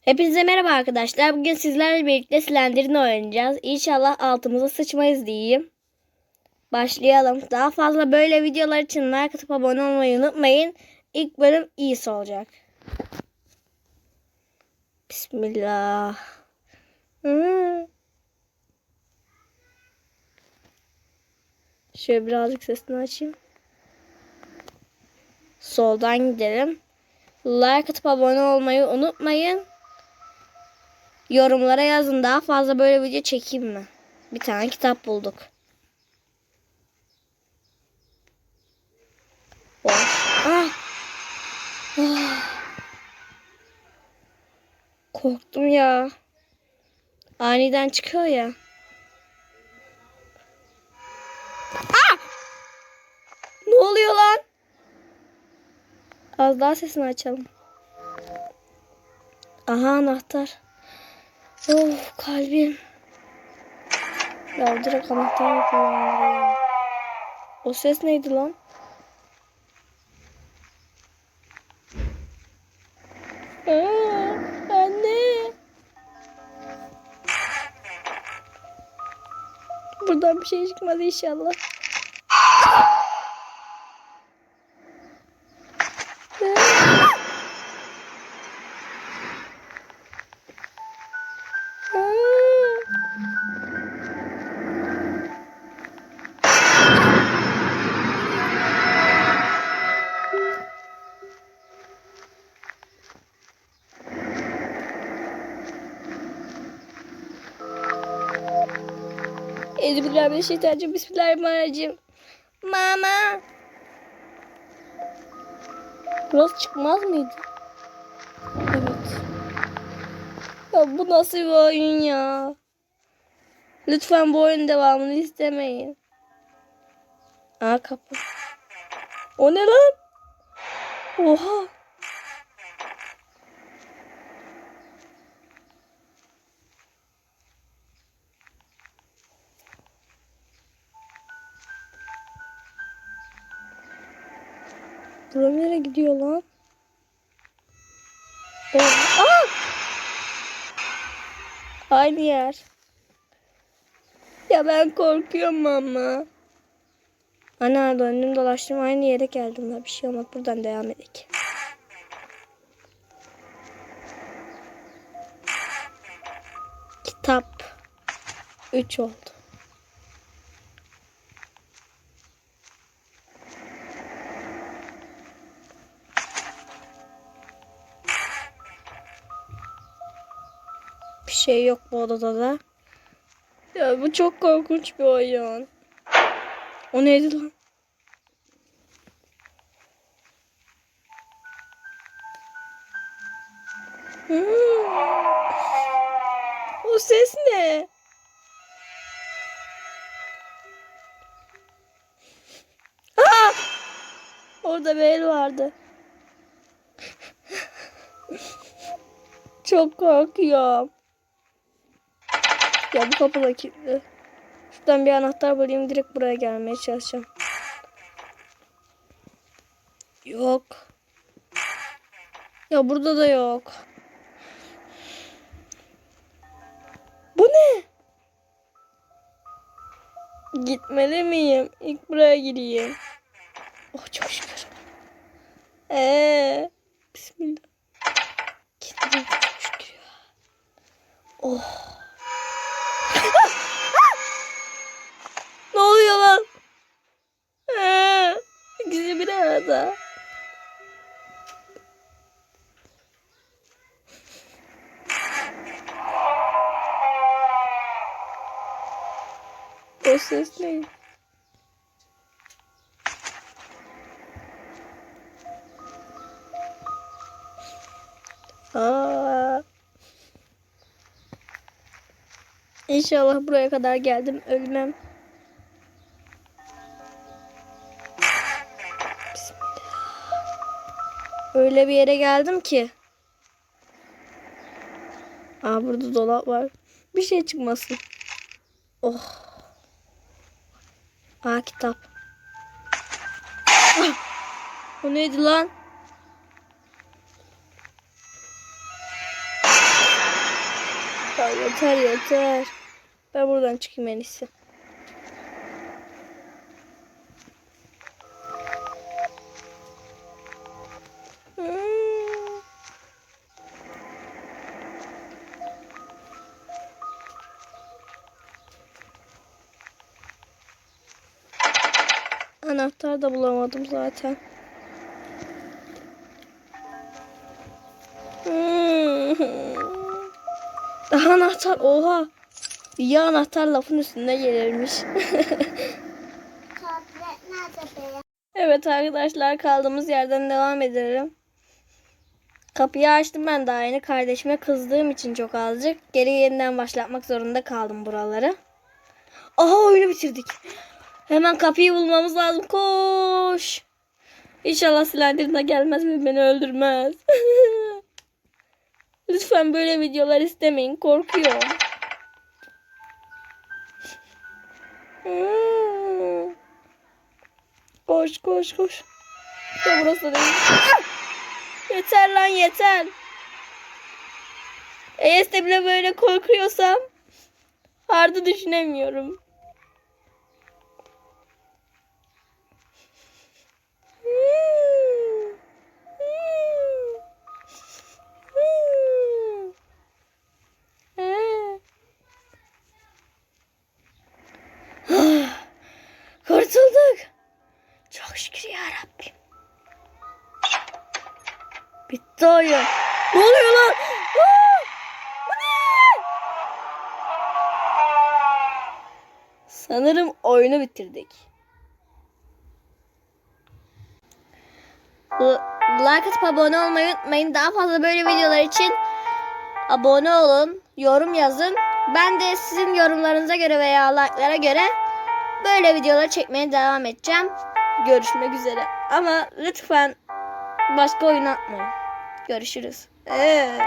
Hepinize merhaba arkadaşlar. Bugün sizlerle birlikte Slender'ini oynayacağız. İnşallah altımıza sıçmayız diyeyim. Başlayalım. Daha fazla böyle videolar için like atıp abone olmayı unutmayın. İlk bölüm iyisi olacak. Bismillah. Hmm. Şöyle birazcık sesini açayım. Soldan gidelim. Like atıp abone olmayı unutmayın. Yorumlara yazın daha fazla böyle video çekeyim mi? Bir tane kitap bulduk. Oh. Ah. Ah. Korktum ya. Aniden çıkıyor ya. Ah! Ne oluyor lan? Az daha sesini açalım. Aha anahtar. Of kalbim. Ya direkt anahtar ya? O ses neydi lan? Aa, anne. Buradan bir şey çıkmadı inşallah. Euzubillahimineşşeytanirracim. Bismillahirrahmanirrahim. Mama. Burası çıkmaz mıydı? Evet. Ya bu nasıl bir oyun ya? Lütfen bu oyunun devamını istemeyin. Aa kapı. O ne lan? Oha. Bura nereye gidiyor lan? Aa! Aynı yer. Ya ben korkuyorum ama. Ana döndüm dolaştım aynı yere geldim da bir şey olmaz buradan devam edelim. Kitap 3 oldu. Bir şey yok bu odada da. Ya bu çok korkunç bir oyun. O neydi lan? Hmm. O ses ne? Aa! Orada bir el vardı. Çok korkuyorum. Ya bu kapı da kilitli. Şuradan bir anahtar bulayım direkt buraya gelmeye çalışacağım. Yok. Ya burada da yok. Bu ne? Gitmeli miyim? İlk buraya gireyim. Oh çok şükür. Ee, Bismillah. Gitmedim çok şükür. Oh. Ne oluyor lan? Ee, İkisi bir arada. O ses ne? Aa. İnşallah buraya kadar geldim ölmem. Öyle bir yere geldim ki. Aa burada dolap var. Bir şey çıkmasın. Oh. Aa kitap. Ah! O neydi lan? yeter yeter. Ben buradan çıkayım en iyisi. Anahtar da bulamadım zaten. Hmm. Daha anahtar oha. Ya anahtar lafın üstünde gelirmiş. Evet arkadaşlar kaldığımız yerden devam edelim. Kapıyı açtım ben daha yeni. Kardeşime kızdığım için çok azıcık. Geri yeniden başlatmak zorunda kaldım buraları. Aha oyunu bitirdik. Hemen kapıyı bulmamız lazım. Koş. İnşallah Slender'ına gelmez ve beni öldürmez. Lütfen böyle videolar istemeyin. Korkuyorum. Koş koş koş. Ya burası değil. Ah! Yeter lan yeter. EYS'de bile böyle korkuyorsam hardı düşünemiyorum. Oyun. Ne oluyor lan? Sanırım oyunu bitirdik. Like atıp abone olmayı unutmayın. Daha fazla böyle videolar için abone olun, yorum yazın. Ben de sizin yorumlarınıza göre veya like'lara göre böyle videolar çekmeye devam edeceğim. Görüşmek üzere. Ama lütfen başka oyun atmayın. Görüşürüz. Ee.